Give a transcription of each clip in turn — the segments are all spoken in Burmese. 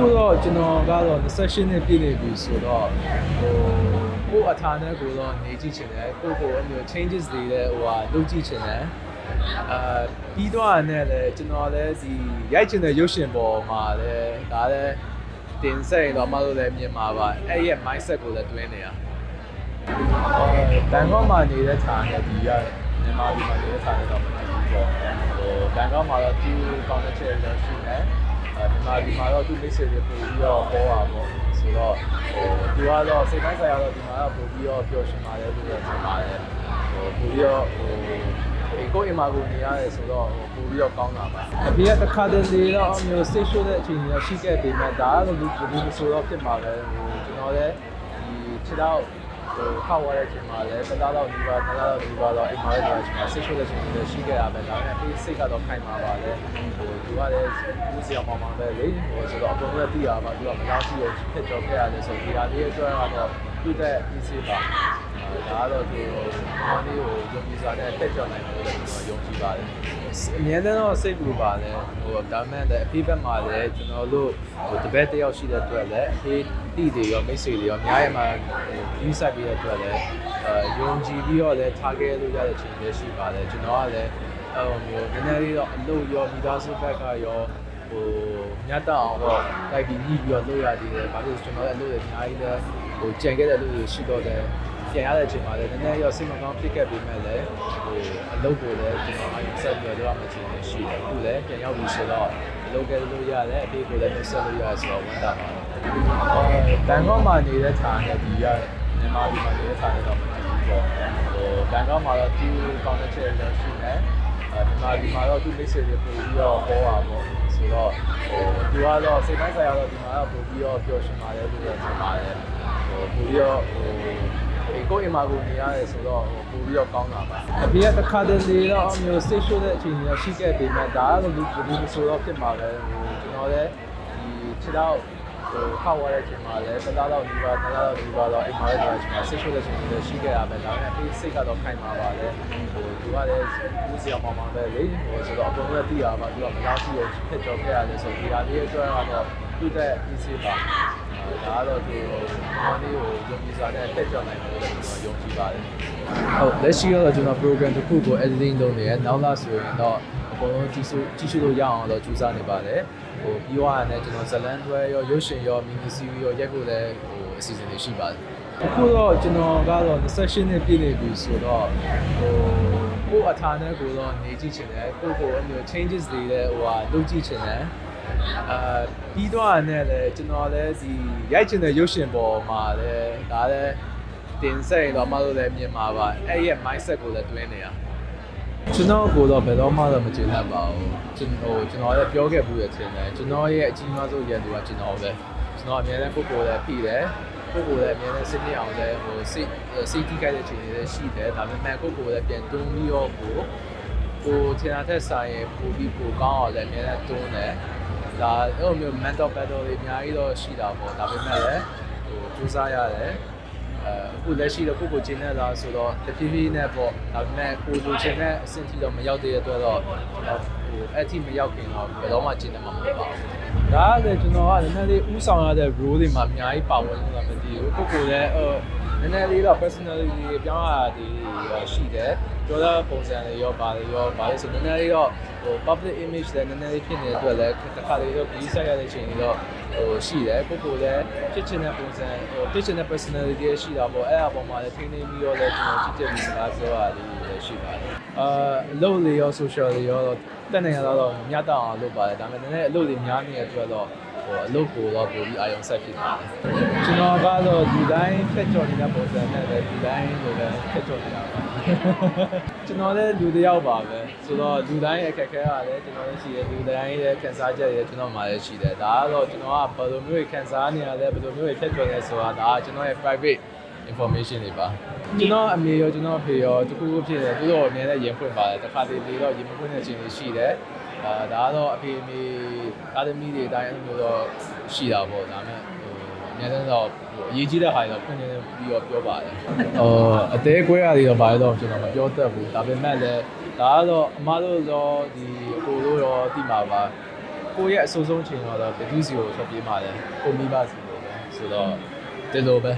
အခုတော့ကျွန်တော်ကတော့28နှစ်ပြည့်နေပြီဆိုတော့ဟိုကိုယ့်အထာနဲ့ကိုယ်တော့နေကြည့်ချင်တယ်ကိုယ့်ကိုယ်အမျိုး changes တွေလည်းဟိုဟာလုပ်ကြည့်ချင်တယ်အာပြီးတော့နဲ့လည်းကျွန်တော်လည်းဒီရိုက်ချင်တဲ့ရုပ်ရှင်ပေါ်မှာလည်းဒါလည်းတင်ဆက်ရင်တော့မလို့လည်းမြင်မှာပါအဲ့ရဲ့ mindset ကိုလည်းတွင်းနေရဘန်ကောက်မှာနေတဲ့ဌာနဒီရမြန်မာပြည်မှာနေတဲ့ဌာနတော့မဟုတ်ဘူးပေါ့ဟိုဘန်ကောက်မှာတော့သူကောင်းတဲ့ချက်လည်းရှိတယ်အဲ မြန်မာပြည်မှာတော့သူမိတ်ဆွေတွေပို့ပြီးတော့ပေါ်ပါပေါ့ဆိုတော့ဟိုသူကတော့စိတ်ပိုင်းဆိုင်ရာတော့ဒီမှာတော့ပို့ပြီးတော့ပျော်ရွှင်ပါတယ်လို့တော့ထင်ပါတယ်ဟိုပို့ပြီးတော့ဟိုဒီကိုအင်မာကိုနေရတယ်ဆိုတော့ဟိုပို့ပြီးတော့ကောင်းတာပါအဖေကတစ်ခါတည်းလေတော့အမျိုးစိတ်ရှိုးတဲ့အချိန်ကြီးရှိခဲ့ပေမဲ့ဒါကတော့လူလူမဆိုတော့ဖြစ်မှာပဲဟိုကျွန်တော်လည်းဒီခြေတော့ဟို ခောက်ရတဲ့အချိန်မှာလည်းတစ်လားတော့ဒီပါတစ်လားတော့ဒီပါတော့အိမ်မှာလည်းဒီအချိန်မှာစိတ်ရှိုးတဲ့အချိန်ကြီးရှိခဲ့ရပဲဒါပေမဲ့ဒီစိတ်ကတော့ခိုင်ပါပါလေဟိုသူကလည်းဦးစီအောင်ပါမှာပဲလေဟိုဆိုတော့အကုန်လုံးသိရပါသူကမလားရှိရဖြစ်ကြော်ခဲ့ရတယ်ဆိုဒီဟာလေးအတွက်ကတော့ သူ့တဲ့ easy ပါဒါကတော့ဒီဟိုဒီကိုယုံကြည်စွာနဲ့တက်ကြော်နိုင်တယ်လို့ကျွန်တော်ယုံကြည်ပါတယ်အများနဲ့တော့စိတ်ပူပါတယ်ဟိုဒါမှမဟုတ်အဖေဘက်မှာလည်းကျွန်တော်တို့ဟိုတပည့်တယောက်ရှိတဲ့အတွက်လည်းအဖေတိတွေရောမိတ်ဆွေတွေရောအများရဲ့မှာယူဆိုင်ပြီးတဲ့အတွက်လည်းအဲယုံကြည်ပြီးတော့လည်းထားခဲ့လို့ရတဲ့ချိန်လည်းရှိပါတယ်ကျွန်တော်ကလည်းအဲ့လိုမျိုးနည်းနည်းလေးတော့အလုပ်ရောမိသားစုဘက်ကရော ဟိုညတ်တောင်တော့တိုက်ပြီးညှိပြီးတော့လုပ်ရသေးတယ်။ဘာလို့လဲဆိုကျွန်တော်လည်းအလုပ်တွေအများကြီးလည်းဟိုကြံခဲ့တဲ့အလုပ်တွေရှိတော့တယ်။ပြန်ရတဲ့အချိန်မှာလည်းနည်းနည်းရောစိတ်မကောင်းဖြစ်ခဲ့ပြီးမဲ့လည်းဟိုအလုပ်ကိုလည်းကျွန်တော်အရင်ဆက်ပြီးတော့လုပ်ရမယ့်ချိန်တွေရှိတယ်။အခုလည်းပြန်ရောက်ပြီဆိုတော့အလုပ်ကလည်းလုပ်ရတယ်အဖေကိုလည်းဆက်လုပ်ရတယ်ဆိုတော့ဝန်တာပါတယ်။အော်ဘန်ကောက်မှာနေတဲ့ဌာနဒီရမြန်မာပြည်မှာနေတဲ့ဌာနတော့မဟုတ်ဘူးပေါ့။ဟိုဘန်ကောက်မှာတော့သူကောင်းတဲ့ချက်လည်းရှိတယ်။အဲမြန်မာပြည်မှာတော့သူမိတ်ဆွေတွေပို့ပြီးတော့ဟောတာပေါ့။ဆို တော့ဟိုသူကတော့စိတ်ပိုင်းဆိုင်ရာတော့ဒီမှာတော့ပို့ပြီးတော့ပျော်ရွှင်ပါတယ်လို့တော့ထင်ပါတယ်။ဟိုပို့ပြီးတော့ဟိုဒီကိုအင်မာကိုနေရတယ်ဆိုတော့ဟိုပို့ပြီးတော့ကောင်းတာပါ။အဖေကတစ်ခါတည်းလေတော့အမျိုးစိတ်ရှိုးတဲ့အချိန်ကြီးရှိခဲ့ပေမဲ့ဒါကတော့လူလူမဆိုတော့ဖြစ်မှာပဲဟိုကျွန်တော်လည်းဒီခြေတော့ ဟိုခောက်ရတဲ့အချိန်မှာလည်းတစ်လားတော့ဒီပါတစ်လားတော့ဒီပါတော့အိမ်မှာလည်းဒီအချိန်မှာစိတ်ရှိုးတဲ့အချိန်ကြီးရှိခဲ့ရမယ်ဒါပေမဲ့အဖေစိတ်ကတော့ခိုင်ပါပါလေဟိုသူကလည်းဦးစီအောင်ပါမှာပဲလေဟိုဆိုတော့အကုန်လုံးသိရပါသူကမလားရှိရဖြစ်ကြော်ခဲ့ရတယ်ဆိုဒီဟာလေးအတွက်ကတော့သူ့တဲ့ easy ပါဒါကတော့ဒီဟိုဒီကိုယုံကြည်စွာနဲ့တက်ကြော်နိုင်တယ်လို့ကျွန်တော်ယုံကြည်ပါတယ်ဟုတ်လက်ရှိကတော့ကျွန်တော် program တစ်ခုကို editing လုပ်နေရနောက်လာဆိုရင်တော့အ ကုန်လုံးကြည့်စုကြည့်ရှုလို့ရအောင်တော့ကြိုးစားနေပါတယ်ဟိုပြီးသွားရတယ်ကျွန်တော်ဇလန်တွဲရောရုပ်ရှင်ရော mini series ရောရိုက်ဖို့လည်းဟိုအစီအစဉ်တွေရှိပါတယ်အခုတော့ကျွန်တော်ကတော့28နှစ်ပြည့်နေပြီဆိုတော့ဟိုကိုယ့်အထာနဲ့ကိုယ်တော့နေကြည့်ချင်တယ်ကိုယ့်ကိုယ်အမျိုး changes တွေလည်းဟိုဟာလုပ်ကြည့်ချင်တယ်အာပြီးတော့နဲ့လည်းကျွန်တော်လည်းဒီရိုက်ချင်တဲ့ရုပ်ရှင်ပေါ်မှာလည်းဒါလည်းတင်ဆက်ရင်တော့မလို့လည်းမြင်မှာပါအဲ့ရဲ့ mindset ကိုလည်းတွင်းနေရ ကျွန်တော်ကိုတော့ဘယ်တော့မှတော့မကျေနပ်ပါဘူးကျွန်တော်ကျွန်တော်လည်းပြောခဲ့ဘူးရထင်တယ်ကျွန်တော်ရဲ့အကြီးမားဆုံးရန်သူကကျွန်တော်ပဲကျွန်တော်အများနဲ့ကိုကိုလည်းပြီးတယ်ကိုကိုလည်းအများနဲ့စစ်နေအောင်လည်းဟိုစိတ်စိတ်တိခိုက်တဲ့ချိန်တွေလည်းရှိတယ်ဒါပေမဲ့ကိုကိုလည်းပြန်တွန်းပြီးတော့ကိုကိုထင်တာထက်ဆိုင်ရင်ပိုပြီးပိုကောင်းအောင်လည်းအများနဲ့တွန်းတယ်ဒါအဲ့လိုမျိုး mental battle တွေအများကြီးတော့ရှိတာပေါ့ဒါပေမဲ့လည်းဟိုစူးစမ်းရတယ် အဲအခုလက်ရှိတော့ကိုကိုကျင်းနေတာဆိုတော့တဖြည်းဖြည်းနဲ့ပေါ့ဒါပေမဲ့ကိုလိုချင်တဲ့အဆင့်ထိတော့မရောက်သေးတဲ့အတွက်တော့ဟိုအဲ့ထိမရောက်ခင်တော့ဘယ်တော့မှကျင်းနေမှာမဟုတ်ပါဘူးဒါကလည်းကျွန်တော်ကနည်းနည်းလေးဥဆောင်ရတဲ့ role တွေမှာအများကြီးပါဝင်လို့မသိဘူးကိုကိုလည်းဟို နည်းနည်းလေးတော့ personality တွေပြောင်းရတာတွေရှိတယ်ပြောတဲ့ပုံစံတွေရောပါတယ်ရောပါလို့ဆိုနည်းနည်းလေးတော့ဟို public image လည်းနည်းနည်းလေးဖြစ်နေတဲ့အတွက်လည်းတစ်ခါလေးတော့ပြီးဆက်ရတဲ့ချိန်တွေတော့ဟိုရှိတယ်ကိုကိုလည်းဖြစ်ချင်တဲ့ပုံစံဟိုဖြစ်ချင်တဲ့ personality တွေရှိတာပေါ့အဲ့အပေါ်မှာလည်းထိန်းသိမ်းပြီးတော့လည်းကျွန်တော်ကြည့်ကြပြီးစကားပြောရလေးလည်းရှိပါတယ်အာအလုပ်တွေရော social တွေရောတက်နေရတော့ညတ်တော့အောင်လုပ်ပါတယ်ဒါပေမဲ့နည်းနည်းအလုပ်တွေများနေတဲ့အတွက်တော့ ဟိုအလုပ်ကိုတော့ပိုပြီးအာရုံစိုက်ဖြစ်ပါတယ်ကျွန်တော်ကတော့ဒီတိုင်းဖက်ကြော်နေတဲ့ပုံစံနဲ့ပဲဒီတိုင်းလိုပဲဖက်ကြော်နေတာပါကျွန်တော်လည်းလူတစ်ယောက်ပါပဲဆိုတော့လူတိုင်းအခက်အခဲကလည်းကျွန်တော်လည်းရှိတယ်လူတိုင်းရဲ့ခံစားချက်တွေကျွန်တော်မှလည်းရှိတယ်ဒါကတော့ကျွန်တော်ကဘယ်လိုမျိုးခံစားနေရလဲဘယ်လိုမျိုးဖက်ကြော်လဲဆိုတာဒါကကျွန်တော်ရဲ့ private information တွေပါကျွန်တော်အမေရောကျွန်တော်အဖေရောတခုခုဖြစ်တယ်သူတို့အမြဲတမ်းရင်ဖွင့်ပါတယ်တစ်ခါတလေတော့ရင်မဖွင့်တဲ့ချိန်တွေရှိတယ် အာဒါကတော့အဖေအမေသားသမီးတွေအတိုင်းအဲ့လိုမျိုးတော့ရှိတာပေါ့ဒါပေမဲ့ဟိုအများဆုံးတော့ဟိုအရေးကြီးတဲ့ဟာတွေတော့ဖွင့်နေပြီးတော့ပြောပါတယ်ဟိုအသေးကွဲရတွေတော့ဘာလဲတော့ကျွန်တော်မပြောတတ်ဘူးဒါပေမဲ့လည်းဒါကတော့အမားတို့တော့ဒီအကိုတို့ရောတိမှာပါကိုယ့်ရဲ့အဆိုးဆုံးချိန်တော့ဘယ်သူစီကိုထွက်ပြေးမှလဲကိုမိဘစီကိုပဲဆိုတော့ဒီလိုပဲ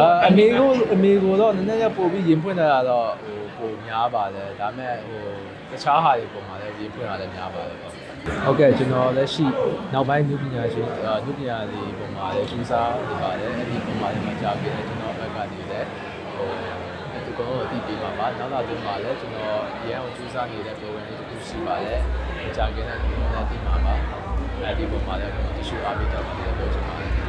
အာအမေကိုအမေကိုတော့နည်းနည်းပို့ပြီးရင်ဖွင့်လာတာတော့ဟို ပိုများပါတယ်ဒါပေမဲ့ဟိုတခြားဟာတွေပုံမှာလည်းရင်ဖွင့်လာလည်းများပါတယ်ပေါ့ဟုတ်ကဲ့ကျွန်တော်လက်ရှိနောက်ပိုင်းနုပညာရှင်အာနုပညာတွေပုံမှာလည်းကျူးစားနေပါတယ်အဲ့ဒီပုံမှာလည်းမကြောက်ခင်လည်းကျွန်တော်ဘက်ကနေလည်းဟိုဒီကောင်ကိုတည်ပြီးပါပါနောက်လာတော့မှလည်းကျွန်တော်ရန်ကိုကျူးစားနေတဲ့ program လေးတစ်ခုရှိပါတယ်ကြာခင်လည်းဒီနေ့တည်မှာပါအဲ့ဒီပုံမှာလည်းကျွန်တော်တ िश အားပေးတော့တယ်ပြောချင်ပါတယ်